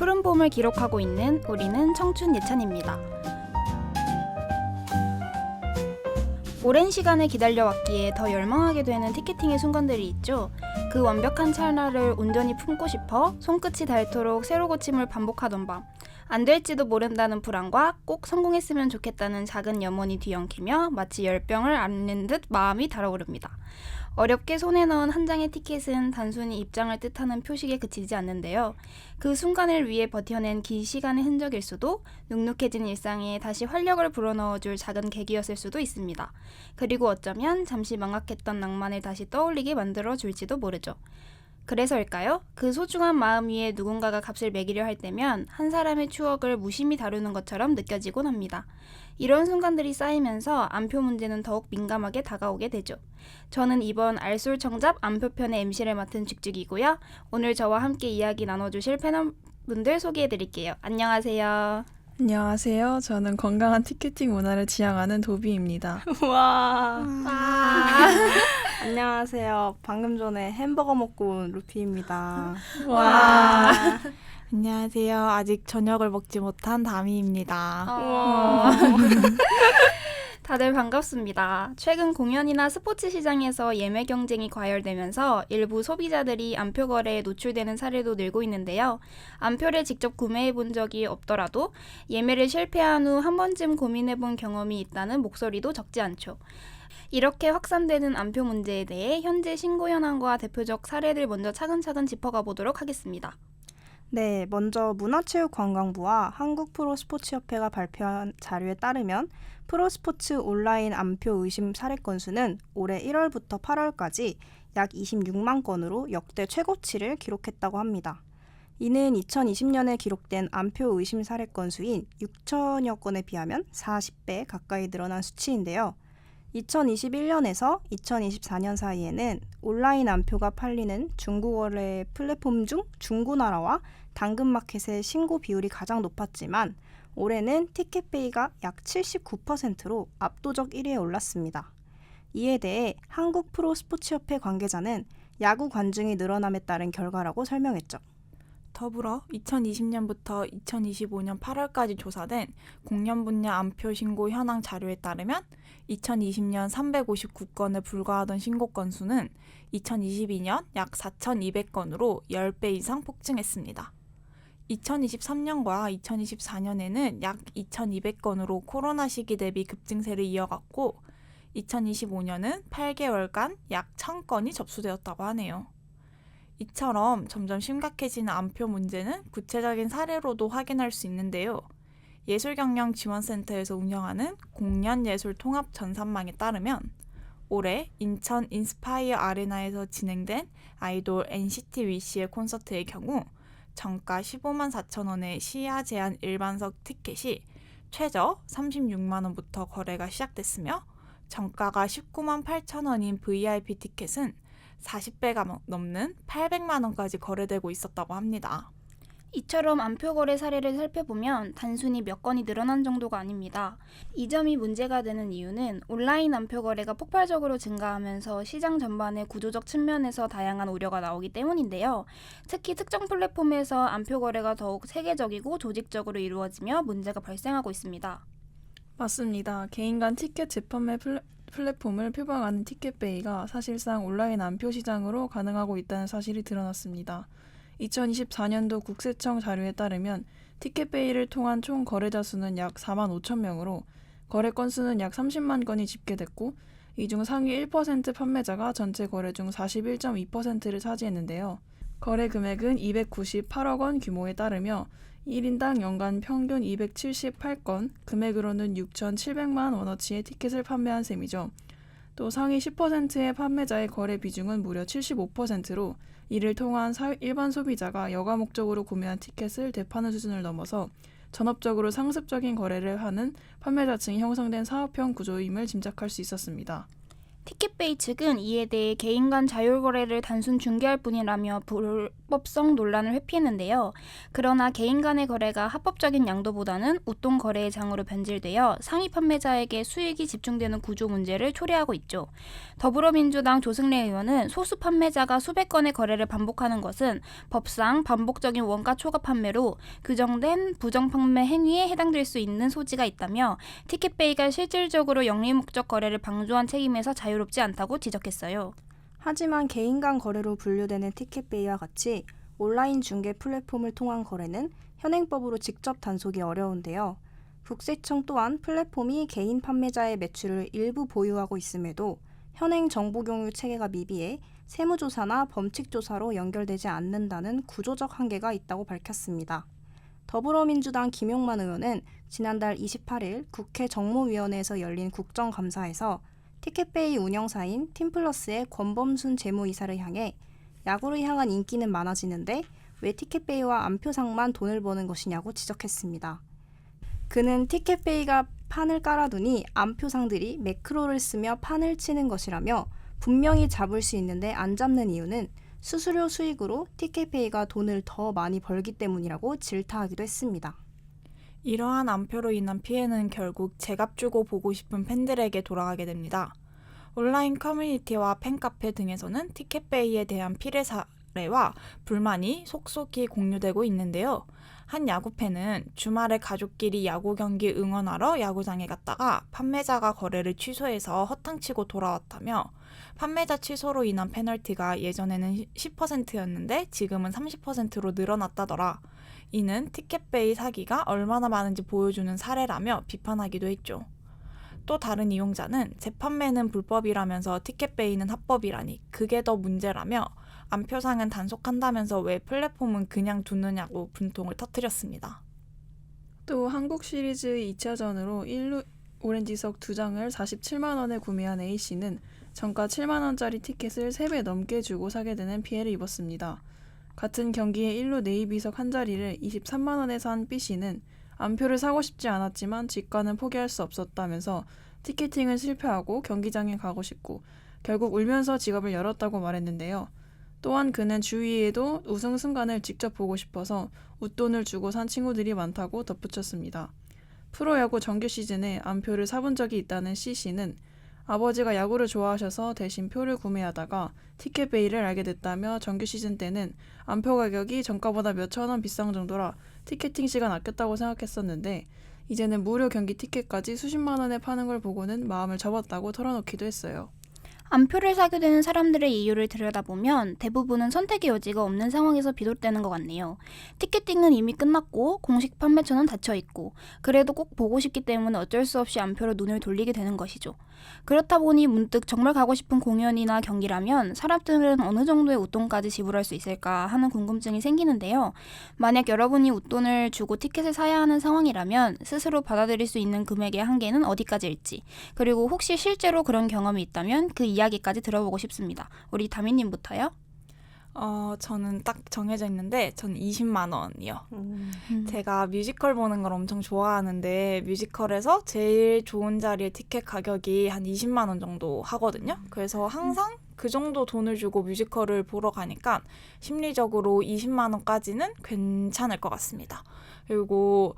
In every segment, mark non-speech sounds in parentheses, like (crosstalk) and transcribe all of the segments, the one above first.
푸른 봄을 기록하고 있는 우리는 청춘 예찬입니다. 오랜 시간을 기다려왔기에 더 열망하게 되는 티켓팅의 순간들이 있죠. 그 완벽한 찰나를 온전히 품고 싶어 손끝이 닳도록 새로 고침을 반복하던 밤. 안 될지도 모른다는 불안과 꼭 성공했으면 좋겠다는 작은 염원이 뒤엉키며 마치 열병을 앓는 듯 마음이 달아오릅니다. 어렵게 손에 넣은 한 장의 티켓은 단순히 입장을 뜻하는 표식에 그치지 않는데요. 그 순간을 위해 버텨낸 긴 시간의 흔적일 수도 눅눅해진 일상에 다시 활력을 불어넣어줄 작은 계기였을 수도 있습니다. 그리고 어쩌면 잠시 망각했던 낭만을 다시 떠올리게 만들어 줄지도 모르죠. 그래서일까요? 그 소중한 마음 위에 누군가가 값을 매기려 할 때면 한 사람의 추억을 무심히 다루는 것처럼 느껴지곤 합니다. 이런 순간들이 쌓이면서 안표 문제는 더욱 민감하게 다가오게 되죠. 저는 이번 알솔청잡 안표편의 MC를 맡은 직직이고요. 오늘 저와 함께 이야기 나눠주실 패널분들 소개해드릴게요. 안녕하세요. 안녕하세요. 저는 건강한 티켓팅 문화를 지향하는 도비입니다. (laughs) 와. (laughs) 안녕하세요. 방금 전에 햄버거 먹고 온 루피입니다. 와. 안녕하세요. 아직 저녁을 먹지 못한 다미입니다. 어... (laughs) 다들 반갑습니다. 최근 공연이나 스포츠 시장에서 예매 경쟁이 과열되면서 일부 소비자들이 안표 거래에 노출되는 사례도 늘고 있는데요. 안표를 직접 구매해 본 적이 없더라도 예매를 실패한 후 한 번쯤 고민해 본 경험이 있다는 목소리도 적지 않죠. 이렇게 확산되는 안표 문제에 대해 현재 신고 현황과 대표적 사례를 먼저 차근차근 짚어가 보도록 하겠습니다. 네, 먼저 문화체육관광부와 한국프로스포츠협회가 발표한 자료에 따르면 프로스포츠 온라인 안표 의심 사례 건수는 올해 1월부터 8월까지 약 26만 건으로 역대 최고치를 기록했다고 합니다. 이는 2020년에 기록된 안표 의심 사례 건수인 6천여 건에 비하면 40배 가까이 늘어난 수치인데요. 2021년에서 2024년 사이에는 온라인 안표가 팔리는 중고거래 플랫폼 중 중고나라와 당근마켓의 신고 비율이 가장 높았지만 올해는 티켓페이가 약 79%로 압도적 1위에 올랐습니다. 이에 대해 한국 프로스포츠협회 관계자는 야구 관중이 늘어남에 따른 결과라고 설명했죠. 더불어 2020년부터 2025년 8월까지 조사된 공연 분야 안표 신고 현황 자료에 따르면 2020년 359건에 불과하던 신고 건수는 2022년 약 4,200건으로 10배 이상 폭증했습니다. 2023년과 2024년에는 약 2,200건으로 코로나 시기 대비 급증세를 이어갔고 2025년은 8개월간 약 1,000건이 접수되었다고 하네요. 이처럼 점점 심각해지는 안표 문제는 구체적인 사례로도 확인할 수 있는데요. 예술경영지원센터에서 운영하는 공연예술 통합 전산망에 따르면 올해 인천 인스파이어 아레나에서 진행된 아이돌 NCT 위시의 콘서트의 경우 정가 15만 4천 원의 시야 제한 일반석 티켓이 최저 36만 원부터 거래가 시작됐으며 정가가 19만 8천 원인 VIP 티켓은 40배가 넘는 800만 원까지 거래되고 있었다고 합니다. 이처럼 안표 거래 사례를 살펴보면 단순히 몇 건이 늘어난 정도가 아닙니다. 이 점이 문제가 되는 이유는 온라인 안표 거래가 폭발적으로 증가하면서 시장 전반의 구조적 측면에서 다양한 우려가 나오기 때문인데요. 특히 특정 플랫폼에서 안표 거래가 더욱 세계적이고 조직적으로 이루어지며 문제가 발생하고 있습니다. 맞습니다. 개인 간 티켓 재판매 플랫, 플랫폼을 표방하는 티켓베이가 사실상 온라인 안표 시장으로 가능하고 있다는 사실이 드러났습니다. 2024년도 국세청 자료에 따르면 티켓베이를 통한 총 거래자 수는 약 4만 5천 명으로 거래 건수는 약 30만 건이 집계됐고 이 중 상위 1% 판매자가 전체 거래 중 41.2%를 차지했는데요. 거래 금액은 298억 원 규모에 따르며 1인당 연간 평균 278건, 금액으로는 6,700만 원어치의 티켓을 판매한 셈이죠. 또 상위 10%의 판매자의 거래 비중은 무려 75%로 이를 통한 일반 소비자가 여가 목적으로 구매한 티켓을 되파는 수준을 넘어서 전업적으로 상습적인 거래를 하는 판매자층이 형성된 사업형 구조임을 짐작할 수 있었습니다. 티켓베이 측은 이에 대해 개인 간 자율 거래를 단순 중개할 뿐이라며 불법성 논란을 회피했는데요. 그러나 개인 간의 거래가 합법적인 양도보다는 웃돈 거래의 장으로 변질되어 상위 판매자에게 수익이 집중되는 구조 문제를 초래하고 있죠. 더불어민주당 조승래 의원은 소수 판매자가 수백 건의 거래를 반복하는 것은 법상 반복적인 원가 초과 판매로 규정된 부정 판매 행위에 해당될 수 있는 소지가 있다며 티켓베이가 실질적으로 영리 목적 거래를 방조한 책임에서 자유 롭지 않다고 지적했어요. 하지만 개인 간 거래로 분류되는 티켓베이와 같이 온라인 중개 플랫폼을 통한 거래는 현행법으로 직접 단속이 어려운데요. 국세청 또한 플랫폼이 개인 판매자의 매출을 일부 보유하고 있음에도 현행 정보 공유 체계가 미비해 세무조사나 범칙조사로 연결되지 않는다는 구조적 한계가 있다고 밝혔습니다. 더불어민주당 김용만 의원은 지난달 28일 국회 정무위원회에서 열린 국정감사에서 티켓베이 운영사인 팀플러스의 권범순 재무이사를 향해 야구를 향한 인기는 많아지는데 왜 티켓베이와 안표상만 돈을 버는 것이냐고 지적했습니다. 그는 티켓베이가 판을 깔아두니 안표상들이 매크로를 쓰며 판을 치는 것이라며 분명히 잡을 수 있는데 안 잡는 이유는 수수료 수익으로 티켓페이가 돈을 더 많이 벌기 때문이라고 질타하기도 했습니다. 이러한 암표로 인한 피해는 결국 제값 주고 보고 싶은 팬들에게 돌아가게 됩니다. 온라인 커뮤니티와 팬카페 등에서는 티켓베이에 대한 피해 사례와 불만이 속속히 공유되고 있는데요. 한 야구팬은 주말에 가족끼리 야구 경기 응원하러 야구장에 갔다가 판매자가 거래를 취소해서 허탕치고 돌아왔다며 판매자 취소로 인한 페널티가 예전에는 10%였는데 지금은 30%로 늘어났다더라. 이는 티켓베이 사기가 얼마나 많은지 보여주는 사례라며 비판하기도 했죠. 또 다른 이용자는 재판매는 불법이라면서 티켓베이는 합법이라니 그게 더 문제라며 안표상은 단속한다면서 왜 플랫폼은 그냥 두느냐고 분통을 터뜨렸습니다. 또 한국 시리즈의 2차전으로 1루 오렌지석 2장을 47만 원에 구매한 A씨는 정가 7만 원짜리 티켓을 3배 넘게 주고 사게 되는 피해를 입었습니다. 같은 경기에 1루 네이비석 한 자리를 23만 원에 산 B씨는 안표를 사고 싶지 않았지만 직관은 포기할 수 없었다면서 티켓팅을 실패하고 경기장에 가고 싶고 결국 울면서 지갑을 열었다고 말했는데요. 또한 그는 주위에도 우승 순간을 직접 보고 싶어서 웃돈을 주고 산 친구들이 많다고 덧붙였습니다. 프로야구 정규 시즌에 안표를 사본 적이 있다는 C씨는 아버지가 야구를 좋아하셔서 대신 표를 구매하다가 티켓 베이를 알게 됐다며 정규 시즌 때는 안표 가격이 정가보다 몇천 원 비싼 정도라 티켓팅 시간 아꼈다고 생각했었는데 이제는 무료 경기 티켓까지 수십만 원에 파는 걸 보고는 마음을 접었다고 털어놓기도 했어요. 안표를 사게 되는 사람들의 이유를 들여다보면 대부분은 선택의 여지가 없는 상황에서 비롯되는 것 같네요. 티켓팅은 이미 끝났고 공식 판매처는 닫혀 있고 그래도 꼭 보고 싶기 때문에 어쩔 수 없이 안표로 눈을 돌리게 되는 것이죠. 그렇다 보니 문득 정말 가고 싶은 공연이나 경기라면 사람들은 어느 정도의 웃돈까지 지불할 수 있을까 하는 궁금증이 생기는데요. 만약 여러분이 웃돈을 주고 티켓을 사야 하는 상황이라면 스스로 받아들일 수 있는 금액의 한계는 어디까지일지 그리고 혹시 실제로 그런 경험이 있다면 그 이야기까지 들어보고 싶습니다. 우리 다미님부터요. 어, 저는 딱 정해져 있는데 전 20만 원이요. 음, 제가 뮤지컬 보는 걸 엄청 좋아하는데 뮤지컬에서 제일 좋은 자리의 티켓 가격이 한 20만 원 정도 하거든요. 그래서 항상 그 정도 돈을 주고 뮤지컬을 보러 가니까 심리적으로 20만 원까지는 괜찮을 것 같습니다. 그리고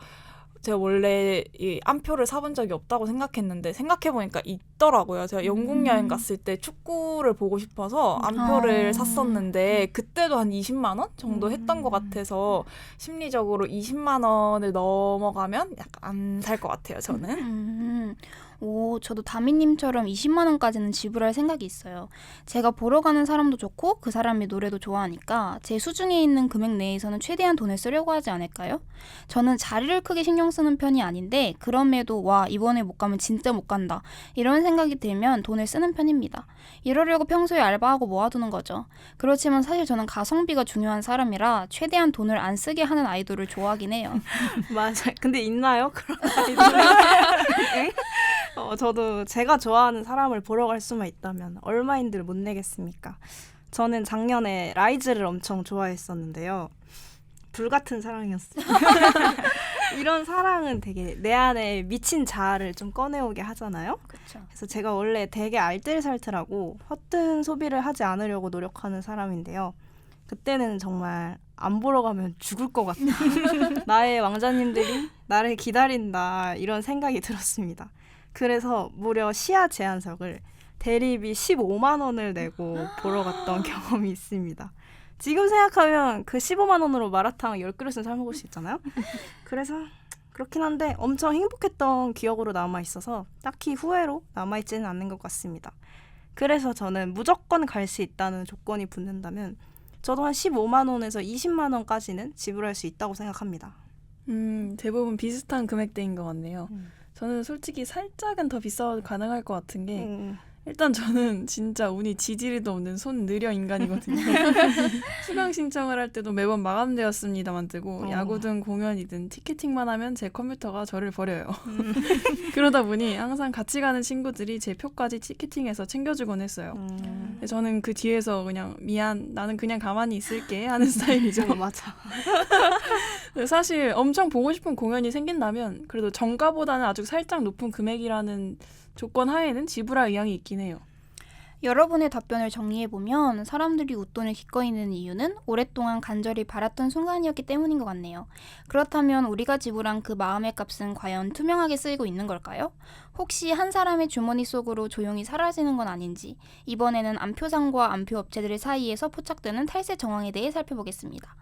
제가 원래 이 안표를 사본 적이 없다고 생각했는데 생각해 보니까 있더라고요. 제가 영국 여행 갔을 때 축구를 보고 싶어서 안표를 아. 샀었는데 그때도 한 20만 원 정도 했던 것 같아서 심리적으로 20만 원을 넘어가면 약간 안 살 것 같아요. 저는. 음, 오, 저도 다미님처럼 20만 원까지는 지불할 생각이 있어요. 제가 보러 가는 사람도 좋고 그 사람이 노래도 좋아하니까 제 수중에 있는 금액 내에서는 최대한 돈을 쓰려고 하지 않을까요? 저는 자리를 크게 신경 쓰는 편이 아닌데 그럼에도 와 이번에 못 가면 진짜 못 간다 이런 생각이 들면 돈을 쓰는 편입니다. 이러려고 평소에 알바하고 모아두는 거죠. 그렇지만 사실 저는 가성비가 중요한 사람이라 최대한 돈을 안 쓰게 하는 아이돌을 좋아하긴 해요. (laughs) 맞아. 근데 있나요? 그런 아이돌이? (laughs) 어, 저도 제가 좋아하는 사람을 보러 갈 수만 있다면 얼마인들 못 내겠습니까? 저는 작년에 라이즈를 엄청 좋아했었는데요. 불같은 사랑이었어요. (laughs) 이런 사랑은 되게 내 안에 미친 자아를 좀 꺼내오게 하잖아요. 그렇죠. 그래서 제가 원래 되게 알뜰살뜰하고 허튼 소비를 하지 않으려고 노력하는 사람인데요. 그때는 정말 안 보러 가면 죽을 것 같다. (laughs) 나의 왕자님들이 나를 기다린다. 이런 생각이 들었습니다. 그래서 무려 시야 제한석을 대리비 15만 원을 내고 보러 갔던 (laughs) 경험이 있습니다. 지금 생각하면 그 15만 원으로 마라탕 10그릇은 사 먹을 수 있잖아요. 그래서 그렇긴 한데 엄청 행복했던 기억으로 남아 있어서 딱히 후회로 남아 있지는 않는 것 같습니다. 그래서 저는 무조건 갈 수 있다는 조건이 붙는다면 저도 한 15만 원에서 20만 원까지는 지불할 수 있다고 생각합니다. 음, 대부분 비슷한 금액대인 것 같네요. 음. 저는 솔직히 살짝은 더 비싸도 가능할 것 같은 게 음, 일단 저는 진짜 운이 지지리도 없는 손 느려 인간이거든요. (laughs) 수강 신청을 할 때도 매번 마감되었습니다만 뜨고 어. 야구든 공연이든 티켓팅만 하면 제 컴퓨터가 저를 버려요. 음. (laughs) 그러다 보니 항상 같이 가는 친구들이 제 표까지 티켓팅해서 챙겨주곤 했어요. 음. 저는 그 뒤에서 그냥 미안 나는 그냥 가만히 있을게 하는 스타일이죠. 어, 맞아. (laughs) 사실 엄청 보고 싶은 공연이 생긴다면 그래도 정가보다는 아주 살짝 높은 금액이라는 조건 하에는 지불할 의향이 있긴 해요. 여러분의 답변을 정리해보면 사람들이 웃돈을 기꺼이 내는 이유는 오랫동안 간절히 바랐던 순간이었기 때문인 것 같네요. 그렇다면 우리가 지불한 그 마음의 값은 과연 투명하게 쓰이고 있는 걸까요? 혹시 한 사람의 주머니 속으로 조용히 사라지는 건 아닌지 이번에는 안표상과 안표 업체들 사이에서 포착되는 탈세 정황에 대해 살펴보겠습니다.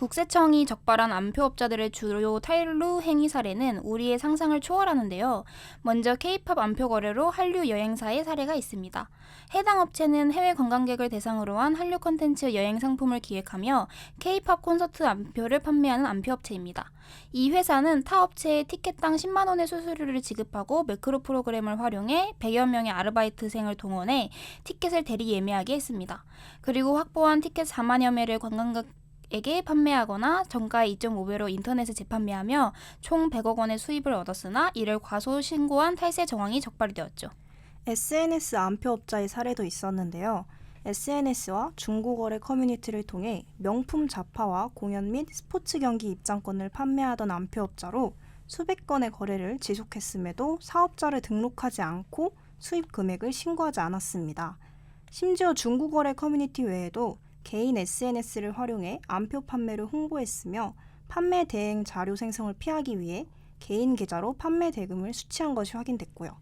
국세청이 적발한 안표업자들의 주요 탈루 행위 사례는 우리의 상상을 초월하는데요. 먼저 K-팝 안표 거래로 한류 여행사의 사례가 있습니다. 해당 업체는 해외 관광객을 대상으로 한 한류 콘텐츠 여행 상품을 기획하며 K-팝 콘서트 안표를 판매하는 안표 업체입니다. 이 회사는 타 업체에 티켓당 10만 원의 수수료를 지급하고 매크로 프로그램을 활용해 100여 명의 아르바이트생을 동원해 티켓을 대리 예매하게 했습니다. 그리고 확보한 티켓 4만여 매를 관광객 에게 판매하거나 정가 2.5배로 인터넷에 재판매하며 총 100억 원의 수입을 얻었으나 이를 과소 신고한 탈세 정황이 적발이 되었죠. SNS 안표업자의 사례도 있었는데요. SNS와 중고거래 커뮤니티를 통해 명품 잡화와 공연 및 스포츠 경기 입장권을 판매하던 안표업자로 수백 건의 거래를 지속했음에도 사업자를 등록하지 않고 수입 금액을 신고하지 않았습니다. 심지어 중고거래 커뮤니티 외에도 개인 SNS를 활용해 안표 판매를 홍보했으며 판매 대행 자료 생성을 피하기 위해 개인 계좌로 판매 대금을 수취한 것이 확인됐고요.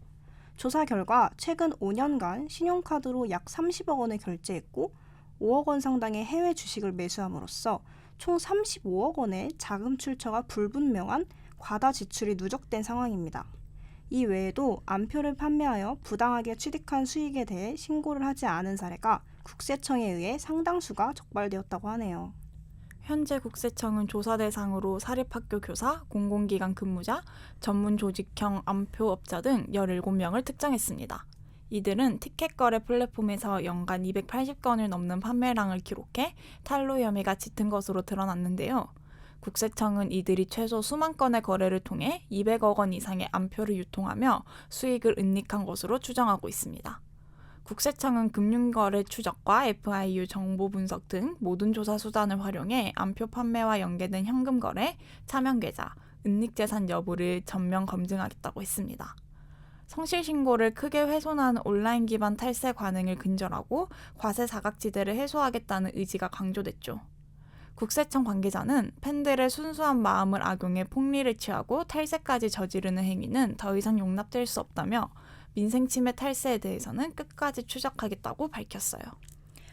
조사 결과 최근 5년간 신용카드로 약 30억 원을 결제했고 5억 원 상당의 해외 주식을 매수함으로써 총 35억 원의 자금 출처가 불분명한 과다 지출이 누적된 상황입니다. 이 외에도 안표를 판매하여 부당하게 취득한 수익에 대해 신고를 하지 않은 사례가 국세청에 의해 상당수가 적발되었다고 하네요. 현재 국세청은 조사 대상으로 사립학교 교사, 공공기관 근무자, 전문 조직형 암표업자 등 17명을 특정했습니다. 이들은 티켓 거래 플랫폼에서 연간 280건을 넘는 판매량을 기록해 탈루 혐의가 짙은 것으로 드러났는데요. 국세청은 이들이 최소 수만 건의 거래를 통해 200억 원 이상의 암표를 유통하며 수익을 은닉한 것으로 추정하고 있습니다. 국세청은 금융거래 추적과 FIU 정보 분석 등 모든 조사 수단을 활용해 암표 판매와 연계된 현금 거래, 차명 계좌, 은닉 재산 여부를 전면 검증하겠다고 했습니다. 성실 신고를 크게 훼손하는 온라인 기반 탈세 관행을 근절하고 과세 사각지대를 해소하겠다는 의지가 강조됐죠. 국세청 관계자는 팬들의 순수한 마음을 악용해 폭리를 취하고 탈세까지 저지르는 행위는 더 이상 용납될 수 없다며 민생 침해 탈세에 대해서는 끝까지 추적하겠다고 밝혔어요.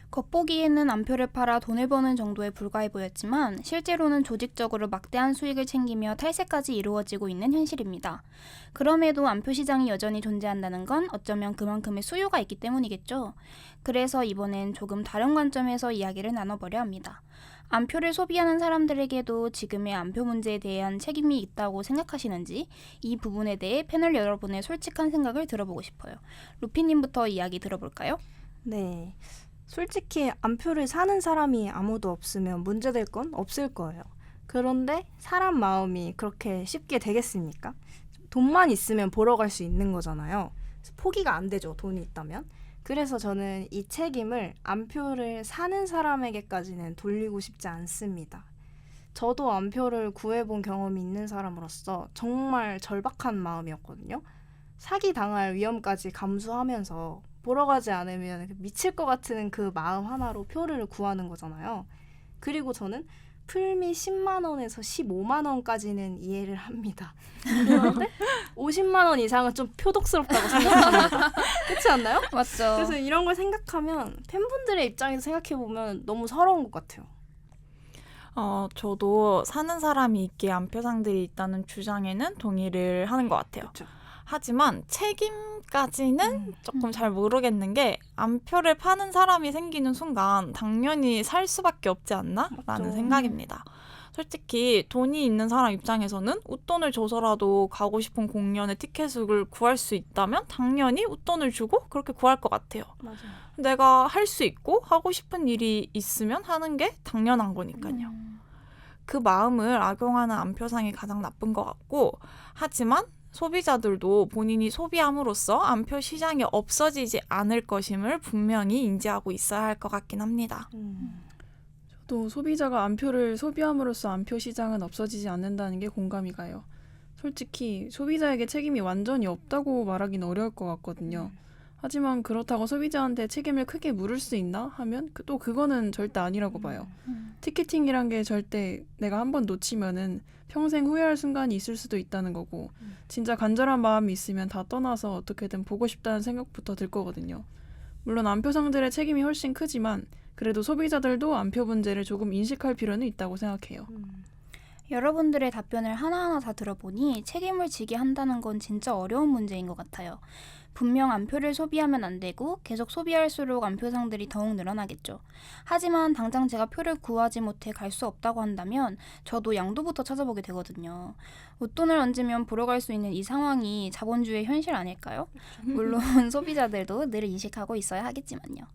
겉보기에는 안표를 팔아 돈을 버는 정도에 불과해 보였지만 실제로는 조직적으로 막대한 수익을 챙기며 탈세까지 이루어지고 있는 현실입니다. 그럼에도 안표 시장이 여전히 존재한다는 건 어쩌면 그만큼의 수요가 있기 때문이겠죠. 그래서 이번엔 조금 다른 관점에서 이야기를 나눠보려 합니다. 안표를 소비하는 사람들에게도 지금의 안표 문제에 대한 책임이 있다고 생각하시는지 이 부분에 대해 패널 여러분의 솔직한 생각을 들어보고 싶어요. 루피님부터 이야기 들어볼까요? 네. 솔직히 안표를 사는 사람이 아무도 없으면 문제될 건 없을 거예요. 그런데 사람 마음이 그렇게 쉽게 되겠습니까? 돈만 있으면 보러 갈 수 있는 거잖아요. 포기가 안 되죠. 돈이 있다면. 그래서 저는 이 책임을 안표를 사는 사람에게까지는 돌리고 싶지 않습니다. 저도 안표를 구해본 경험이 있는 사람으로서 정말 절박한 마음이었거든요. 사기 당할 위험까지 감수하면서 보러 가지 않으면 미칠 것 같은 그 마음 하나로 표를 구하는 거잖아요. 그리고 저는 풀미 10만 원에서 15만 원까지는 이해를 합니다. 그런데 (laughs) 50만 원 이상은 좀 표독스럽다고 생각합니다. (laughs) 그렇지 않나요? 맞죠. 그래서 이런 걸 생각하면 팬분들의 입장에서 생각해 보면 너무 서러운 것 같아요. 어, 저도 사는 사람이 있기에 안표상들이 있다는 주장에는 동의를 하는 것 같아요. 그렇죠. 하지만 책임까지는 음. 조금 잘 모르겠는 게 안표를 파는 사람이 생기는 순간 당연히 살 수밖에 없지 않나라는 맞죠. 생각입니다. 솔직히 돈이 있는 사람 입장에서는 웃돈을 줘서라도 가고 싶은 공연의 티켓을 구할 수 있다면 당연히 웃돈을 주고 그렇게 구할 것 같아요. 맞아요. 내가 할 수 있고 하고 싶은 일이 있으면 하는 게 당연한 거니까요. 음. 그 마음을 악용하는 안표상이 가장 나쁜 것 같고 하지만 소비자들도 본인이 소비함으로써 안표 시장이 없어지지 않을 것임을 분명히 인지하고 있어야 할 것 같긴 합니다. 음. 또 소비자가 안표를 소비함으로써 안표 시장은 없어지지 않는다는 게 공감이 가요. 솔직히 소비자에게 책임이 완전히 없다고 말하기는 어려울 것 같거든요. 하지만 그렇다고 소비자한테 책임을 크게 물을 수 있나 하면 그- 또 그거는 절대 아니라고 봐요. 음. 티켓팅이란 게 절대 내가 한 번 놓치면은 평생 후회할 순간이 있을 수도 있다는 거고 음. 진짜 간절한 마음이 있으면 다 떠나서 어떻게든 보고 싶다는 생각부터 들 거거든요. 물론 안표상들의 책임이 훨씬 크지만 그래도 소비자들도 안표 문제를 조금 인식할 필요는 있다고 생각해요. 음. 여러분들의 답변을 하나하나 다 들어보니 책임을 지게 한다는 건 진짜 어려운 문제인 것 같아요. 분명 안표를 소비하면 안 되고 계속 소비할수록 안표상들이 더욱 늘어나겠죠. 하지만 당장 제가 표를 구하지 못해 갈 수 없다고 한다면 저도 양도부터 찾아보게 되거든요. 웃돈을 얹으면 보러 갈 수 있는 이 상황이 자본주의의 현실 아닐까요? 물론 (laughs) 소비자들도 늘 인식하고 있어야 하겠지만요.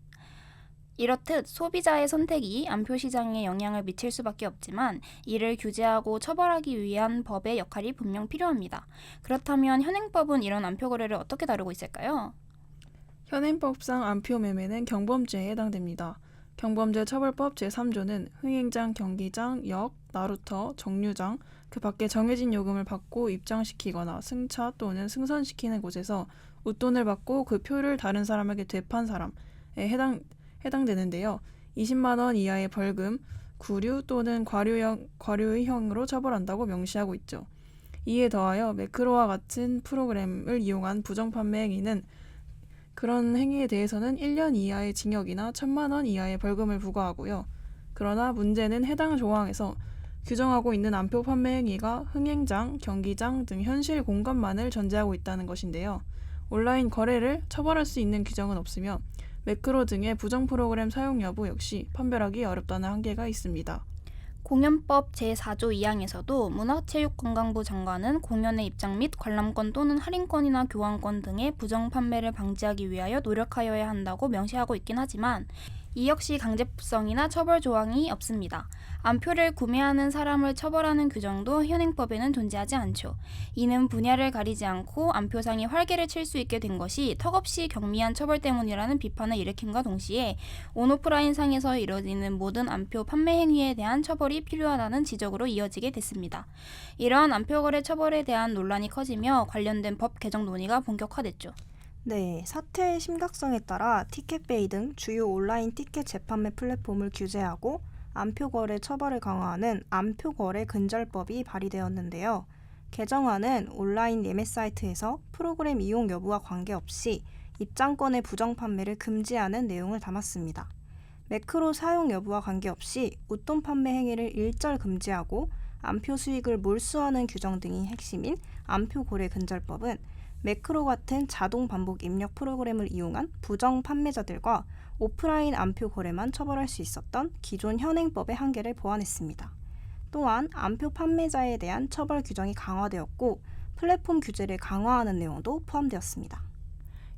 이렇듯 소비자의 선택이 안표 시장에 영향을 미칠 수밖에 없지만 이를 규제하고 처벌하기 위한 법의 역할이 분명 필요합니다. 그렇다면 현행법은 이런 안표 거래를 어떻게 다루고 있을까요? 현행법상 안표 매매는 경범죄에 해당됩니다. 경범죄 처벌법 제3조는 흥행장, 경기장, 역, 나루터, 정류장, 그 밖에 정해진 요금을 받고 입장시키거나 승차 또는 승선시키는 곳에서 웃돈을 받고 그 표를 다른 사람에게 되판 사람에 해당 해당되는데요. 20만 원 이하의 벌금, 구류 또는 과료형 과료형으로 처벌한다고 명시하고 있죠. 이에 더하여 매크로와 같은 프로그램을 이용한 부정 판매 행위는 그런 행위에 대해서는 1년 이하의 징역이나 1천만 원 이하의 벌금을 부과하고요. 그러나 문제는 해당 조항에서 규정하고 있는 안표 판매 행위가 흥행장, 경기장 등 현실 공간만을 전제하고 있다는 것인데요. 온라인 거래를 처벌할 수 있는 규정은 없으며 매크로 등의 부정 프로그램 사용 여부 역시 판별하기 어렵다는 한계가 있습니다. 공연법 제4조 2항에서도 문화체육관광부 장관은 공연의 입장 및 관람권 또는 할인권이나 교환권 등의 부정 판매를 방지하기 위하여 노력하여야 한다고 명시하고 있긴 하지만 이 역시 강제성이나 처벌 조항이 없습니다. 안표를 구매하는 사람을 처벌하는 규정도 현행법에는 존재하지 않죠. 이는 분야를 가리지 않고 안표상이 활개를 칠 수 있게 된 것이 턱없이 경미한 처벌 때문이라는 비판을 일으킴과 동시에 온오프라인 상에서 이뤄지는 모든 안표 판매 행위에 대한 처벌이 필요하다는 지적으로 이어지게 됐습니다. 이러한 안표 거래 처벌에 대한 논란이 커지며 관련된 법 개정 논의가 본격화됐죠. 네, 사태의 심각성에 따라 티켓베이 등 주요 온라인 티켓 재판매 플랫폼을 규제하고 안표 거래 처벌을 강화하는 안표 거래 근절법이 발의되었는데요. 개정안은 온라인 예매 사이트에서 프로그램 이용 여부와 관계없이 입장권의 부정 판매를 금지하는 내용을 담았습니다. 매크로 사용 여부와 관계없이 웃돈 판매 행위를 일절 금지하고 안표 수익을 몰수하는 규정 등이 핵심인 안표 거래 근절법은 매크로 같은 자동 반복 입력 프로그램을 이용한 부정 판매자들과 오프라인 안표 거래만 처벌할 수 있었던 기존 현행법의 한계를 보완했습니다. 또한 안표 판매자에 대한 처벌 규정이 강화되었고 플랫폼 규제를 강화하는 내용도 포함되었습니다.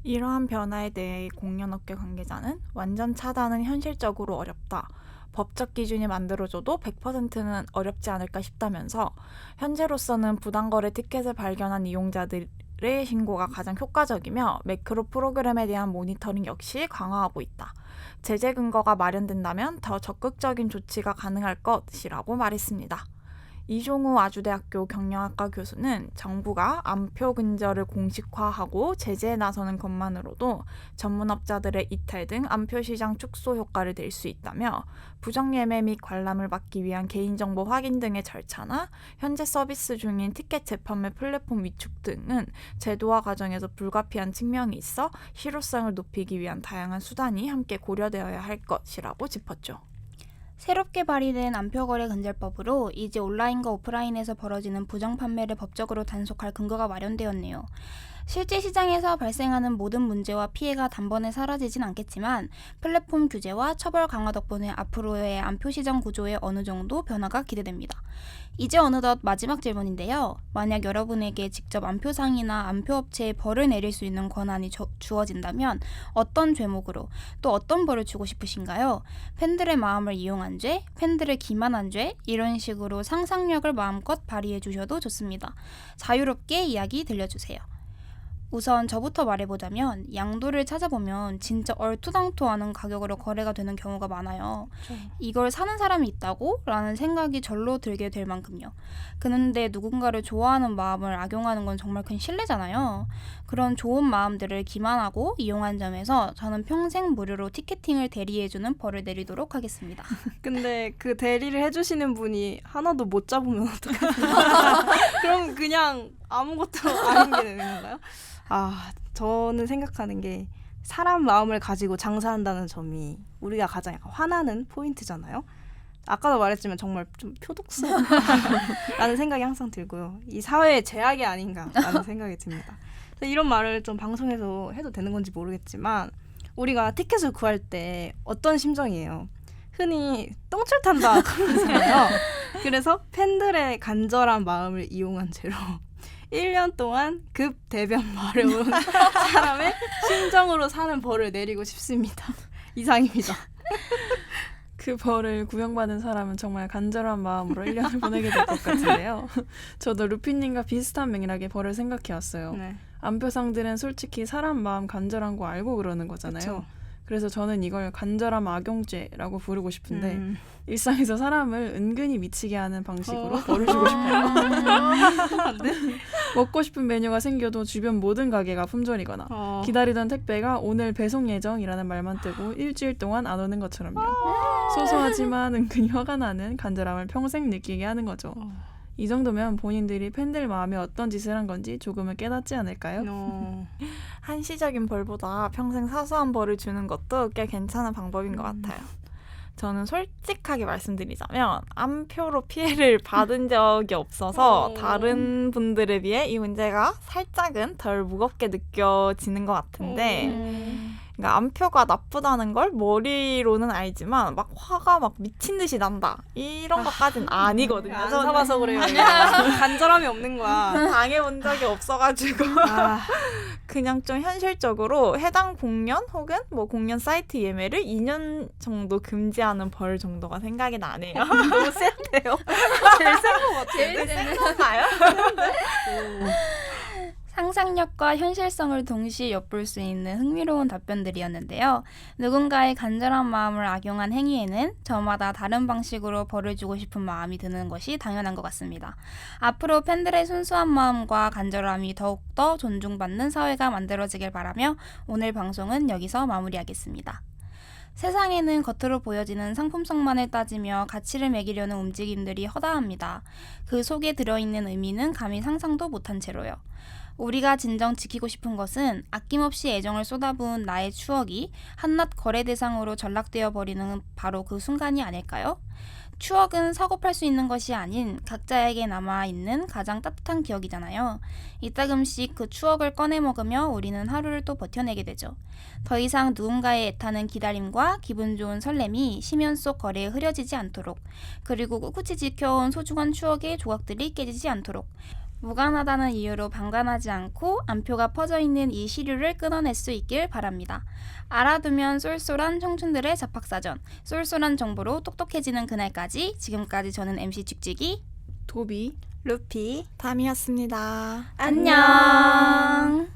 이러한 변화에 대해 공연업계 관계자는 완전 차단은 현실적으로 어렵다. 법적 기준이 만들어져도 100%는 어렵지 않을까 싶다면서 현재로서는 부당거래 티켓을 발견한 이용자들 의 신고가 가장 효과적이며 매크로 프로그램에 대한 모니터링 역시 강화하고 있다. 제재 근거가 마련된다면 더 적극적인 조치가 가능할 것이라고 말했습니다. 이종우 아주대학교 경영학과 교수는 정부가 암표 근절을 공식화하고 제재에 나서는 것만으로도 전문업자들의 이탈 등 암표 시장 축소 효과를 낼 수 있다며 부정 예매 및 관람을 막기 위한 개인정보 확인 등의 절차나 현재 서비스 중인 티켓 재판매 플랫폼 위축 등은 제도화 과정에서 불가피한 측면이 있어 실효성을 높이기 위한 다양한 수단이 함께 고려되어야 할 것이라고 짚었죠. 새롭게 발의된 암표거래 근절법으로 이제 온라인과 오프라인에서 벌어지는 부정 판매를 법적으로 단속할 근거가 마련되었네요. 실제 시장에서 발생하는 모든 문제와 피해가 단번에 사라지진 않겠지만 플랫폼 규제와 처벌 강화 덕분에 앞으로의 암표 시장 구조에 어느 정도 변화가 기대됩니다. 이제 어느덧 마지막 질문인데요. 만약 여러분에게 직접 암표상이나 암표업체에 벌을 내릴 수 있는 권한이 주- 주어진다면 어떤 죄목으로 또 어떤 벌을 주고 싶으신가요? 팬들의 마음을 이용한 죄, 팬들을 기만한 죄 이런 식으로 상상력을 마음껏 발휘해 주셔도 좋습니다. 자유롭게 이야기 들려주세요. 우선 저부터 말해보자면 양도를 찾아보면 진짜 얼토당토하는 가격으로 거래가 되는 경우가 많아요. 이걸 사는 사람이 있다고? 라는 생각이 절로 들게 될 만큼요. 그런데 누군가를 좋아하는 마음을 악용하는 건 정말 큰 신뢰잖아요. 그런 좋은 마음들을 기만하고 이용한 점에서 저는 평생 무료로 티켓팅을 대리해주는 벌을 내리도록 하겠습니다. (laughs) 근데 그 대리를 해주시는 분이 하나도 못 잡으면 어떡하죠? (laughs) (laughs) 그럼 그냥 아무것도 (laughs) 아닌 게 되는 건가요? 아, 저는 생각하는 게 사람 마음을 가지고 장사한다는 점이 우리가 가장 약간 화나는 포인트잖아요. 아까도 말했지만 정말 좀 표독스라는 (laughs) 생각이 항상 들고요. 이 사회의 제약이 아닌가라는 (laughs) 생각이 듭니다. 이런 말을 좀 방송에서 해도 되는 건지 모르겠지만 우리가 티켓을 구할 때 어떤 심정이에요? 흔히 똥줄 탄다 그러잖아요. 그래서 팬들의 간절한 마음을 이용한 채로 1년 동안 급 대변 마려운 (laughs) 사람의 심정으로 사는 벌을 내리고 싶습니다. (laughs) 이상입니다. (laughs) 그 벌을 구형받은 사람은 정말 간절한 마음으로 1년을 보내게 될 것 같은데요. 저도 루피님과 비슷한 맥락의 벌을 생각해 왔어요. 네. 암표상들은 솔직히 사람 마음 간절한 거 알고 그러는 거잖아요. 그쵸. 그래서 저는 이걸 간절함 악용죄라고 부르고 싶은데 음. 일상에서 사람을 은근히 미치게 하는 방식으로 어. 벌을 주고 싶어요. 먹고 싶은 메뉴가 생겨도 주변 모든 가게가 품절이거나 어. 기다리던 택배가 오늘 배송 예정이라는 말만 뜨고 일주일 동안 안 오는 것처럼요. 소소하지만 은근히 화가 나는 간절함을 평생 느끼게 하는 거죠. 어. 이 정도면 본인들이 팬들 마음에 어떤 짓을 한 건지 조금은 깨닫지 않을까요? 어. (laughs) 한시적인 벌보다 평생 사소한 벌을 주는 것도 꽤 괜찮은 방법인 것 음. 같아요. 저는 솔직하게 말씀드리자면 암표로 피해를 받은 적이 없어서 어. 다른 분들에 비해 이 문제가 살짝은 덜 무겁게 느껴지는 것 같은데 음. 그러니까 암표가 나쁘다는 걸 머리로는 알지만 막 화가 막 미친 듯이 난다 이런 것까지는 아니거든요. 안 저는 사봐서 그래요. (laughs) 간절함이 없는 거야. 당해본 적이 없어가지고 아, (laughs) 그냥 좀 현실적으로 해당 공연 혹은 뭐 공연 사이트 예매를 2년 정도 금지하는 벌 정도가 생각이 나네요. (laughs) 너무 센데요. 제일 센것 같은데. 생각나요? 상상력과 현실성을 동시에 엿볼 수 있는 흥미로운 답변들이었는데요. 누군가의 간절한 마음을 악용한 행위에는 저마다 다른 방식으로 벌을 주고 싶은 마음이 드는 것이 당연한 것 같습니다. 앞으로 팬들의 순수한 마음과 간절함이 더욱더 존중받는 사회가 만들어지길 바라며 오늘 방송은 여기서 마무리하겠습니다. 세상에는 겉으로 보여지는 상품성만을 따지며 가치를 매기려는 움직임들이 허다합니다. 그 속에 들어있는 의미는 감히 상상도 못한 채로요. 우리가 진정 지키고 싶은 것은 아낌없이 애정을 쏟아부은 나의 추억이 한낱 거래 대상으로 전락되어 버리는 바로 그 순간이 아닐까요? 추억은 사고 팔 수 있는 것이 아닌 각자에게 남아있는 가장 따뜻한 기억이잖아요. 이따금씩 그 추억을 꺼내 먹으며 우리는 하루를 또 버텨내게 되죠. 더 이상 누군가의 애타는 기다림과 기분 좋은 설렘이 심연 속 거리에 흐려지지 않도록 그리고 꿋꿋이 지켜온 소중한 추억의 조각들이 깨지지 않도록 무관하다는 이유로 방관하지 않고 암표가 퍼져 있는 이 시류를 끊어낼 수 있길 바랍니다. 알아두면 쏠쏠한 청춘들의 잡학사전, 쏠쏠한 정보로 똑똑해지는 그날까지 지금까지 저는 MC 찍찍이 도비 루피. 담이었습니다. 안녕.